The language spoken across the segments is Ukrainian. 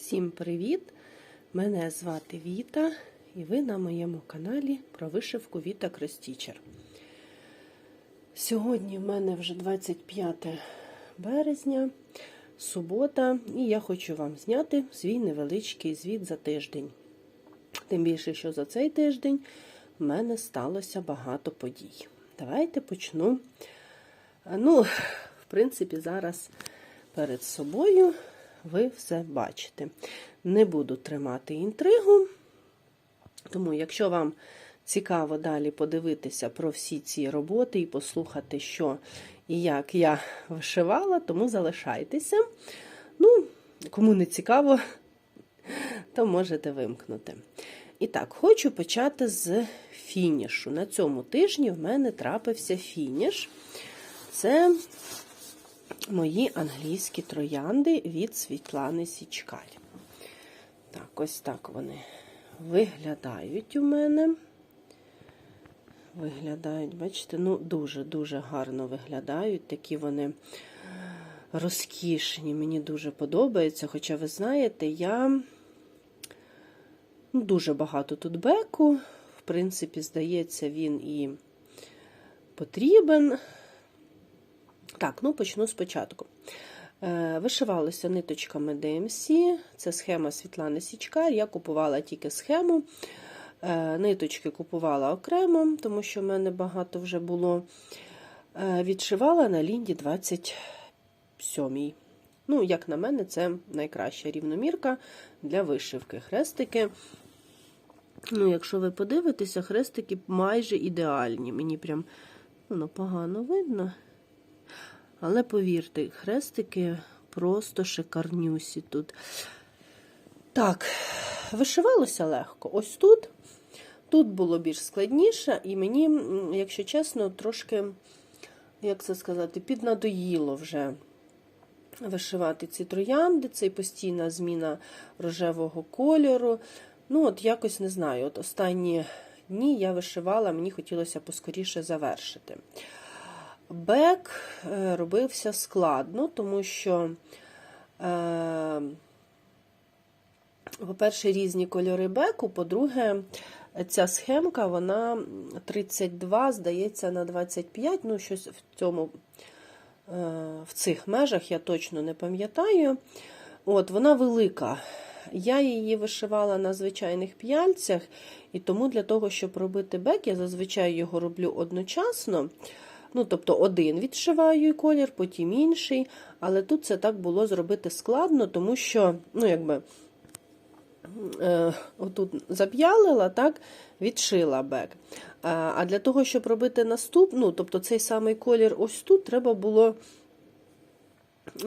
Всім привіт! Мене звати Віта, і ви на моєму каналі про вишивку Віта Кростічер. Сьогодні в мене вже 25 березня, субота, і я хочу вам зняти свій невеличкий звіт за тиждень. Тим більше, що за цей тиждень в мене сталося багато подій. Давайте почну. Ну, в принципі, зараз перед собою ви все бачите. Не буду тримати інтригу, тому, якщо вам цікаво далі подивитися про всі ці роботи і послухати, що і як я вишивала, тому залишайтеся. Ну, кому не цікаво, то можете вимкнути. І так, хочу почати з фінішу. На цьому тижні в мене трапився фініш. Це мої англійські троянди від Світлани Січкаль. Так, ось так вони виглядають у мене. Виглядають, бачите, ну, дуже-дуже гарно виглядають. Такі вони розкішні, мені дуже подобається. Хоча, ви знаєте, я ну, дуже багато тут беку. В принципі, здається, він і потрібен. Так, ну почну спочатку. Вишивалося ниточками DMC, це схема Світлани Січкар. Я купувала тільки схему. Ниточки купувала окремо, тому що в мене багато вже було. Відшивала на лінді 27. Ну, як на мене, це найкраща рівномірка для вишивки. Хрестики. Ну, Якщо ви подивитеся, хрестики майже ідеальні. Мені прям ну, погано видно. Але повірте, хрестики просто шикарнюсі тут. Так, вишивалося легко. Ось тут. Тут було більш складніше, і мені, якщо чесно, трошки, як це сказати, піднадоїло вже вишивати ці троянди, це постійна зміна рожевого кольору. Ну, от якось не знаю. От останні дні я вишивала, мені хотілося поскоріше завершити. Бек робився складно, тому що, е, по-перше, різні кольори беку, по-друге, ця схемка, вона 32, здається, на 25, ну, щось в цьому, е, в цих межах я точно не пам'ятаю. От, Вона велика. Я її вишивала на звичайних п'яльцях, і тому для того, щоб робити бек, я зазвичай його роблю одночасно. Ну, тобто один відшиваю колір, потім інший. Але тут це так було зробити складно, тому що, ну, якби, е, отут зап'ялила, так, відшила бек. А, а для того, щоб робити наступну, ну, тобто цей самий колір ось тут, треба було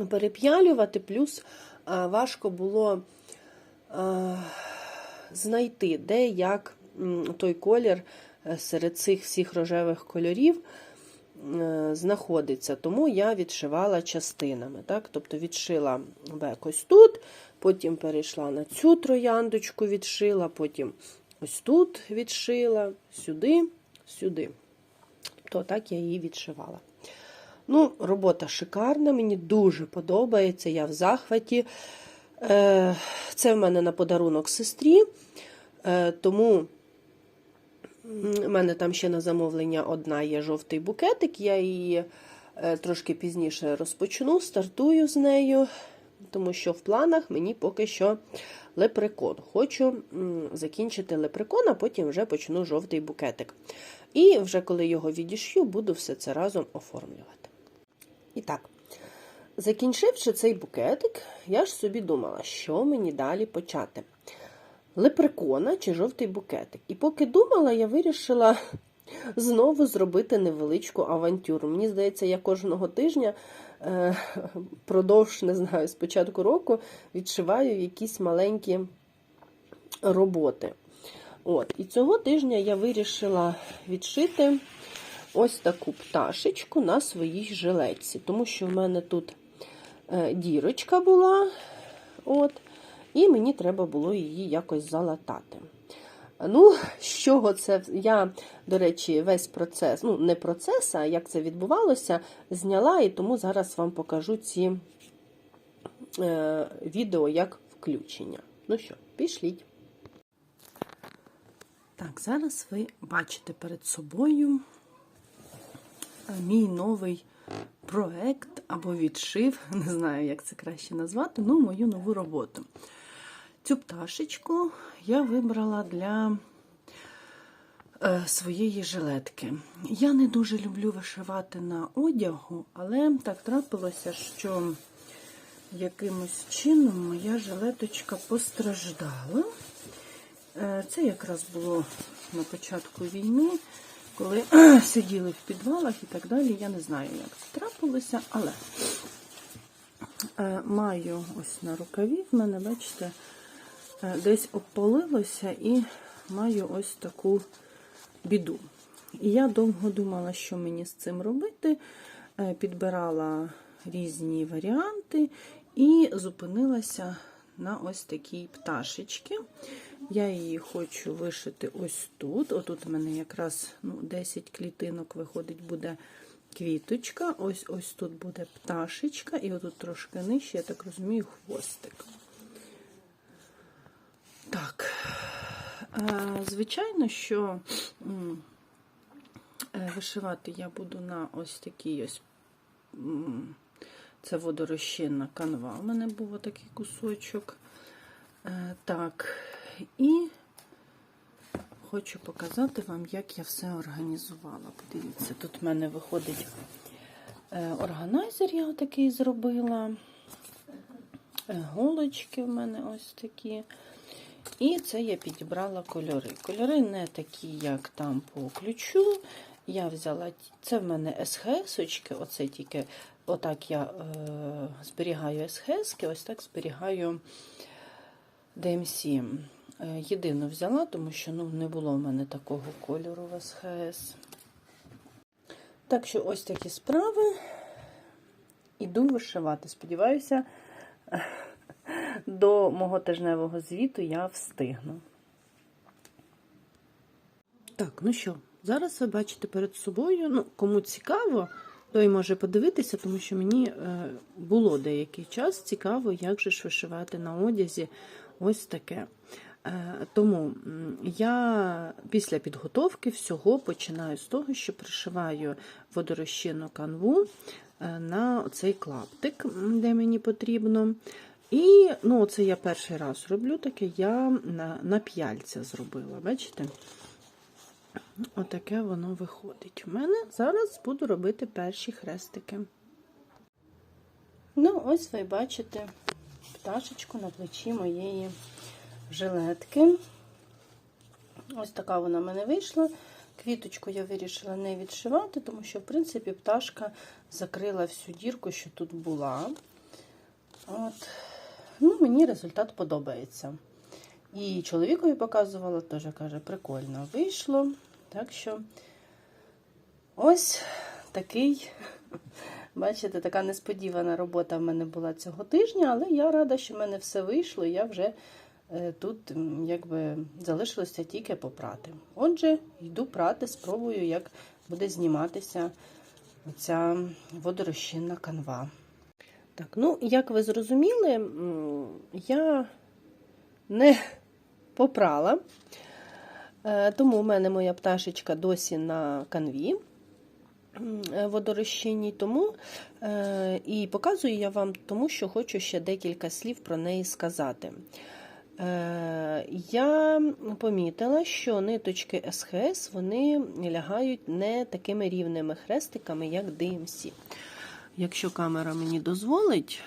переп'ялювати, плюс а, важко було а, знайти, де як той колір е, серед цих всіх рожевих кольорів. Е, знаходиться, тому я відшивала частинами. Так? Тобто відшила бек ось тут, потім перейшла на цю трояндочку, відшила, потім ось тут відшила, сюди, сюди. Тобто так я її відшивала. Ну, Робота шикарна, мені дуже подобається, я в захваті. Е, це в мене на подарунок сестрі, е, тому. У мене там ще на замовлення одна є жовтий букетик, я її е, трошки пізніше розпочну, стартую з нею, тому що в планах мені поки що лепрекон. Хочу закінчити лепрекон, а потім вже почну жовтий букетик. І вже коли його відішью, буду все це разом оформлювати. І так, закінчивши цей букетик, я ж собі думала, що мені далі почати лепрекона чи жовтий букетик. І поки думала, я вирішила знову зробити невеличку авантюру. Мені здається, я кожного тижня е, продовж, не знаю, з початку року відшиваю якісь маленькі роботи. От, І цього тижня я вирішила відшити ось таку пташечку на своїй жилетці, тому що в мене тут е, дірочка була. От, і мені треба було її якось залатати. Ну, з чого це? Я, до речі, весь процес, ну, не процес, а як це відбувалося, зняла, і тому зараз вам покажу ці е, відео, як включення. Ну що, пішліть. Так, зараз ви бачите перед собою е, мій новий проект або відшив, не знаю, як це краще назвати, ну, мою нову роботу. Цю пташечку я вибрала для е, своєї жилетки. Я не дуже люблю вишивати на одягу, але так трапилося, що якимось чином моя жилеточка постраждала. Е, Це якраз було на початку війни, коли сиділи в підвалах і так далі. Я не знаю, як це трапилося, але е, маю ось на рукаві, в мене, бачите, десь обпалилося і маю ось таку біду. І я довго думала, що мені з цим робити, е, підбирала різні варіанти і зупинилася на ось такій пташечці. Я її хочу вишити ось тут. Отут у мене якраз ну, 10 клітинок виходить, буде квіточка. Ось ось тут буде пташечка, і отут трошки нижче, я так розумію, хвостик. Так, е, звичайно, що е, вишивати я буду на ось такій ось. Це водорозчинна канва. У мене був такий кусочок. Е, Так, і хочу показати вам, як я все організувала. Подивіться, тут в мене виходить е, органайзер, я такий зробила. Голочки в мене ось такі. І це я підібрала кольори. Кольори не такі, як там по ключу. Я взяла, це в мене СХС-очки, оце тільки отак я е, зберігаю СХС, ось так зберігаю ДМС. Е, єдину взяла, тому що ну, не було в мене такого кольору в СХС. Так що ось такі справи. Іду вишивати. Сподіваюся, до мого тижневого звіту я встигну. Так, ну що, зараз ви бачите перед собою. Ну, кому цікаво, той може подивитися, тому що мені е, було деякий час цікаво, як же ж на одязі ось таке. Е, Тому я після підготовки всього починаю з того, що пришиваю водорозчинну канву е, на цей клаптик, де мені потрібно. І ну, це я перший раз роблю таке, я на, на п'яльця зробила, бачите? Отаке воно виходить. У мене зараз буду робити перші хрестики. Ну, ось ви бачите пташечку на плечі моєї жилетки. Ось така вона в мене вийшла. Квіточку я вирішила не відшивати, тому що, в принципі, пташка закрила всю дірку, що тут була. От. Ну, Мені результат подобається. І чоловікові показувала, теж каже, прикольно вийшло. Так що ось такий, бачите, така несподівана робота в мене була цього тижня, але я рада, що в мене все вийшло, і я вже е, тут якби залишилося тільки попрати. Отже, йду прати, спробую, як буде зніматися ця водорозчинна канва. Так, ну, як ви зрозуміли, я не попрала. Е, Тому у мене моя пташечка досі на канві е. Тому е, і показую я вам, тому що хочу ще декілька слів про неї сказати. Я помітила, що ниточки СХС вони лягають не такими рівними хрестиками, як DMC. Якщо камера мені дозволить,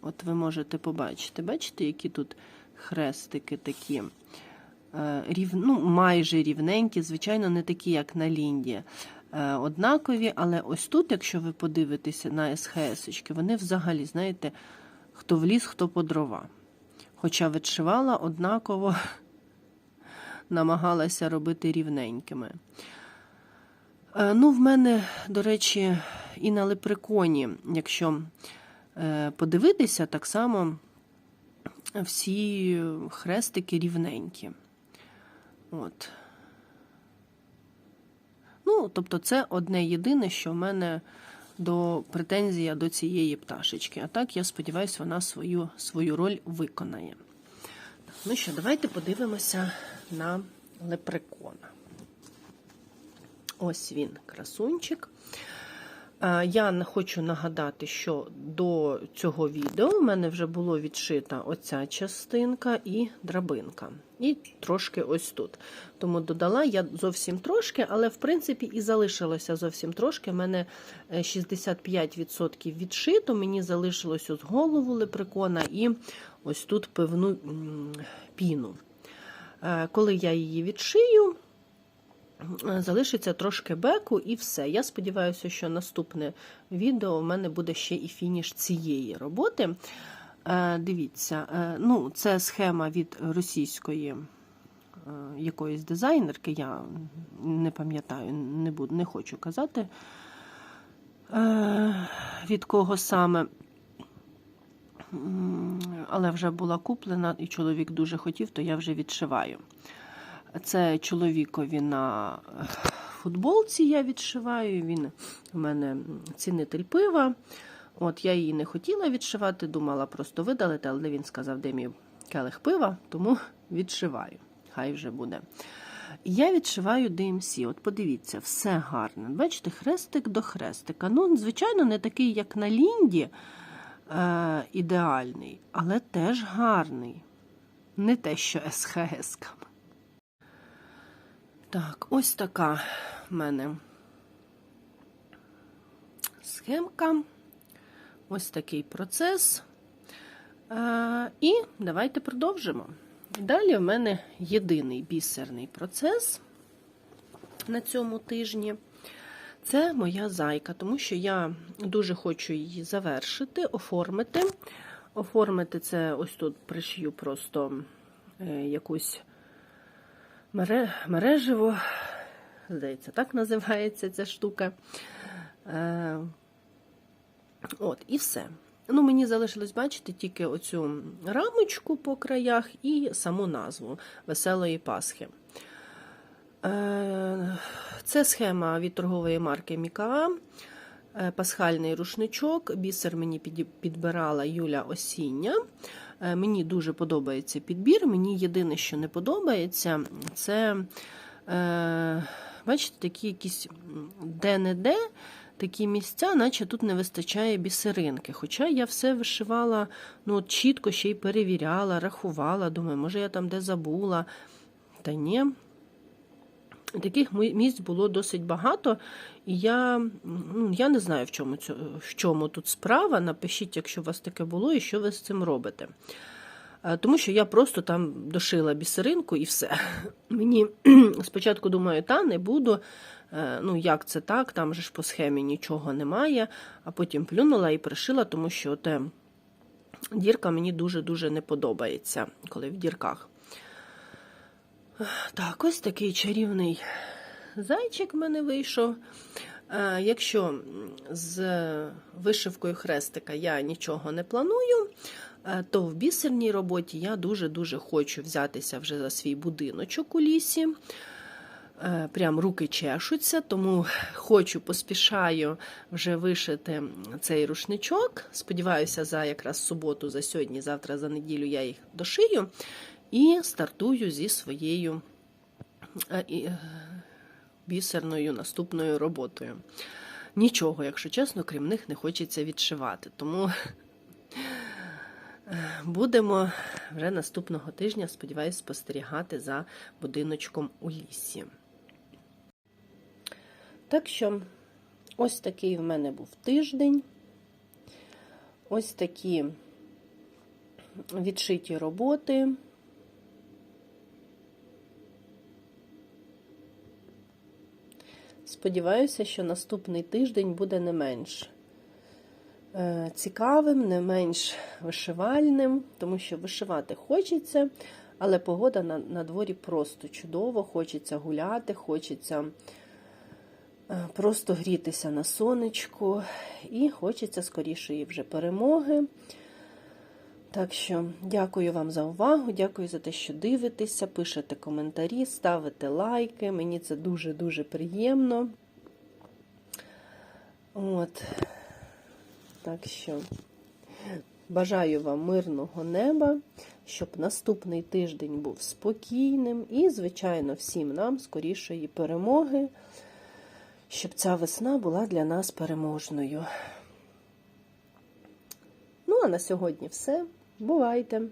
от ви можете побачити, бачите, які тут хрестики такі е, рів, ну, майже рівненькі, звичайно, не такі, як на лінді. Е, Однакові, але ось тут, якщо ви подивитеся на СХС, вони взагалі, знаєте, хто в ліс, хто по дрова. Хоча відшивала однаково, намагалася робити рівненькими. Е, Ну, в мене, до речі, і на лепреконі, якщо е, подивитися, так само всі хрестики рівненькі. От. Ну, тобто, це одне єдине, що в мене до претензія до цієї пташечки. А так, я сподіваюся, вона свою, свою роль виконає. ну що, давайте подивимося на лепрекона. Ось він, красунчик. Е, Я хочу нагадати, що до цього відео в мене вже було відшита оця частинка і драбинка. І трошки ось тут. Тому додала я зовсім трошки, але в принципі і залишилося зовсім трошки. У мене е, 65% відшито, мені залишилось ось голову лепрекона і ось тут пивну піну. Е, Коли я її відшию, е, залишиться трошки беку і все. Я сподіваюся, що наступне відео в мене буде ще і фініш цієї роботи. Е, Дивіться, е, ну, це схема від російської е, якоїсь дизайнерки, я не пам'ятаю, не не хочу казати, е, від кого саме. Але вже була куплена, і чоловік дуже хотів, то я вже відшиваю. Це чоловікові на футболці я відшиваю. Він у мене цінитель пива. От я її не хотіла відшивати, думала просто видалити, але він сказав, де мій келих пива, тому відшиваю. Хай вже буде. Я відшиваю DMC. От подивіться, все гарне. Бачите, хрестик до хрестика. Ну, звичайно, не такий, як на Лінді, е, ідеальний, але теж гарний. Не те, що СХС. Так, ось така в мене схемка. Ось такий процес. Е, і давайте продовжимо. Далі в мене єдиний бісерний процес на цьому тижні. Це моя зайка, тому що я дуже хочу її завершити, оформити. Оформити це ось тут пришью просто е, якусь мере, мереживо, здається, так називається ця штука. Е, От, і все. Ну, Мені залишилось бачити тільки оцю рамочку по краях і саму назву Веселої Пасхи. Е, Це схема від торгової марки Мікава. Е, Пасхальний рушничок. Бісер мені підбирала Юля Осіння. Е, Мені дуже подобається підбір. Мені єдине, що не подобається, це, е, бачите, такі якісь де-не-де такі місця, наче тут не вистачає бісеринки. Хоча я все вишивала ну, чітко ще й перевіряла, рахувала. Думаю, може, я там де забула. Та ні. Таких місць було досить багато, і я, ну, я не знаю, в чому, цю, в чому тут справа. Напишіть, якщо у вас таке було, і що ви з цим робите. Е, Тому що я просто там дошила бісеринку і все. Мені спочатку думаю, та не буду. Е, Ну, як це так? Там же ж по схемі нічого немає. А потім плюнула і пришила, тому що те дірка мені дуже-дуже не подобається, коли в дірках. Так, ось такий чарівний зайчик в мене вийшов. Е, Якщо з вишивкою хрестика я нічого не планую, е, то в бісерній роботі я дуже-дуже хочу взятися вже за свій будиночок у лісі. Е, Прям руки чешуться, тому хочу, поспішаю вже вишити цей рушничок. Сподіваюся, за якраз суботу, за сьогодні, завтра, за неділю я їх дошию і стартую зі своєю бісерною наступною роботою. Нічого, якщо чесно, крім них не хочеться відшивати. Тому е, будемо вже наступного тижня, сподіваюся, спостерігати за будиночком у лісі. Так що, ось такий в мене був тиждень. Ось такі відшиті роботи. Сподіваюся, що наступний тиждень буде не менш е, цікавим, не менш вишивальним, тому що вишивати хочеться, але погода на, на дворі просто чудово, хочеться гуляти, хочеться е, просто грітися на сонечку, і хочеться скорішої вже перемоги. Так що дякую вам за увагу, дякую за те, що дивитеся, пишете коментарі, ставите лайки. Мені це дуже-дуже приємно. От. Так що Бажаю вам мирного неба, щоб наступний тиждень був спокійним і, звичайно, всім нам скорішої перемоги, щоб ця весна була для нас переможною. Ну, а на сьогодні все. Бувайте!